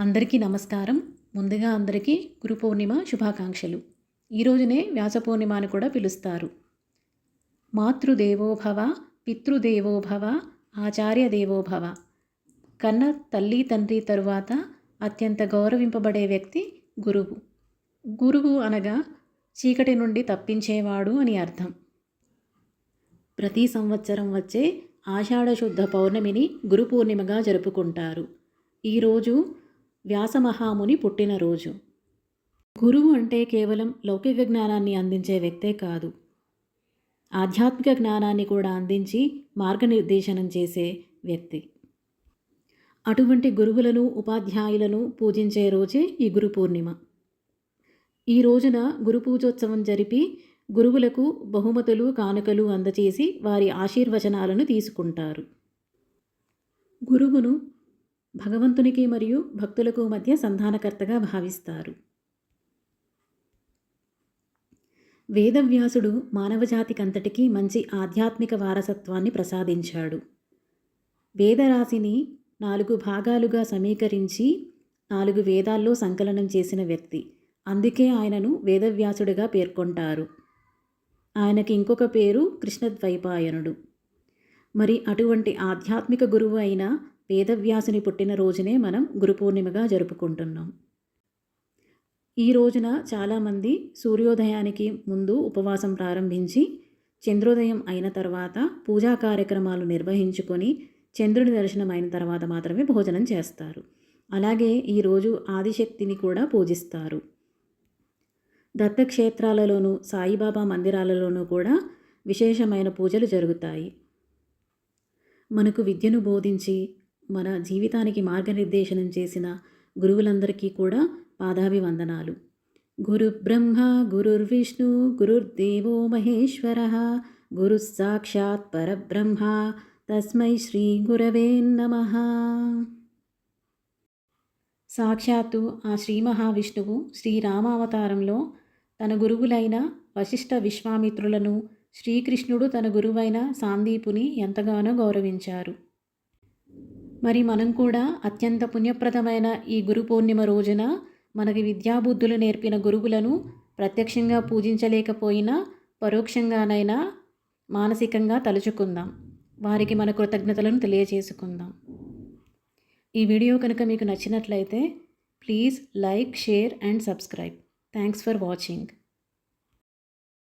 అందరికీ నమస్కారం. ముందుగా అందరికీ గురు పౌర్ణిమ శుభాకాంక్షలు. ఈ రోజునే వ్యాస పౌర్ణిమ అని కూడా పిలుస్తారు. మాతృదేవోభవ పితృదేవోభవ ఆచార్య దేవోభవ. కన్న తల్లి తండ్రి తరువాత అత్యంత గౌరవింపబడే వ్యక్తి గురువు. గురువు అనగా చీకటి నుండి తప్పించేవాడు అని అర్థం. ప్రతి సంవత్సరం వచ్చే ఆషాఢశుద్ధ పౌర్ణమిని గురు పూర్ణిమగా జరుపుకుంటారు. ఈరోజు వ్యాసమహాముని పుట్టినరోజు గురువు అంటే కేవలం లౌకిక జ్ఞానాన్ని అందించే వ్యక్తే కాదు. ఆధ్యాత్మిక జ్ఞానాన్ని కూడా అందించి మార్గనిర్దేశనం చేసే వ్యక్తి. అటువంటి గురువులను ఉపాధ్యాయులను పూజించే రోజే ఈ గురు పూర్ణిమ. ఈ రోజున గురు పూజోత్సవం జరిపి గురువులకు బహుమతులు కానుకలు అందచేసి వారి ఆశీర్వచనాలను తీసుకుంటారు. గురువును భగవంతునికి మరియు భక్తులకు మధ్య సంధానకర్తగా భావిస్తారు. వేదవ్యాసుడు మానవజాతికంతటికీ మంచి ఆధ్యాత్మిక వారసత్వాన్ని ప్రసాదించాడు. వేదరాశిని నాలుగు భాగాలుగా సమీకరించి నాలుగు వేదాల్లో సంకలనం చేసిన వ్యక్తి. అందుకే ఆయనను వేదవ్యాసుడిగా పేర్కొంటారు. ఆయనకి ఇంకొక పేరు కృష్ణద్వైపాయనుడు. మరి అటువంటి ఆధ్యాత్మిక గురువు అయిన వేదవ్యాసుని పుట్టినరోజునే మనం గురు పూర్ణిమగా జరుపుకుంటున్నాం. ఈ రోజున చాలామంది సూర్యోదయానికి ముందు ఉపవాసం ప్రారంభించి చంద్రోదయం అయిన తర్వాత పూజా కార్యక్రమాలు నిర్వహించుకొని చంద్రుని దర్శనం అయిన తర్వాత మాత్రమే భోజనం చేస్తారు. అలాగే ఈరోజు ఆదిశక్తిని కూడా పూజిస్తారు. దత్తక్షేత్రాలలోనూ సాయిబాబా మందిరాలలోనూ కూడా విశేషమైన పూజలు జరుగుతాయి. మనకు విద్యను బోధించి మన జీవితానికి మార్గనిర్దేశనం చేసిన గురువులందరికీ కూడా పాదాభివందనాలు. గురు బ్రహ్మ గురుర్విష్ణు గురుర్దేవో మహేశ్వర గురు సాక్షాత్ పరబ్రహ్మ తస్మై శ్రీ గురవే నమ. సాక్షాత్తు ఆ శ్రీ మహావిష్ణువు శ్రీరామావతారంలో తన గురువులైన వశిష్ఠ విశ్వామిత్రులను శ్రీకృష్ణుడు తన గురువైన సాందీపుని ఎంతగానో గౌరవించారు. మరి మనం కూడా అత్యంత పుణ్యప్రదమైన ఈ గురు పూర్ణిమ రోజున మనకి విద్యాబుద్ధులు నేర్పిన గురువులను ప్రత్యక్షంగా పూజించలేకపోయినా పరోక్షంగానైనా మానసికంగా తలుచుకుందాం. వారికి మన కృతజ్ఞతలను తెలియజేసుకుందాం. ఈ వీడియో కనుక మీకు నచ్చినట్లయితే please like share and subscribe. Thanks for watching.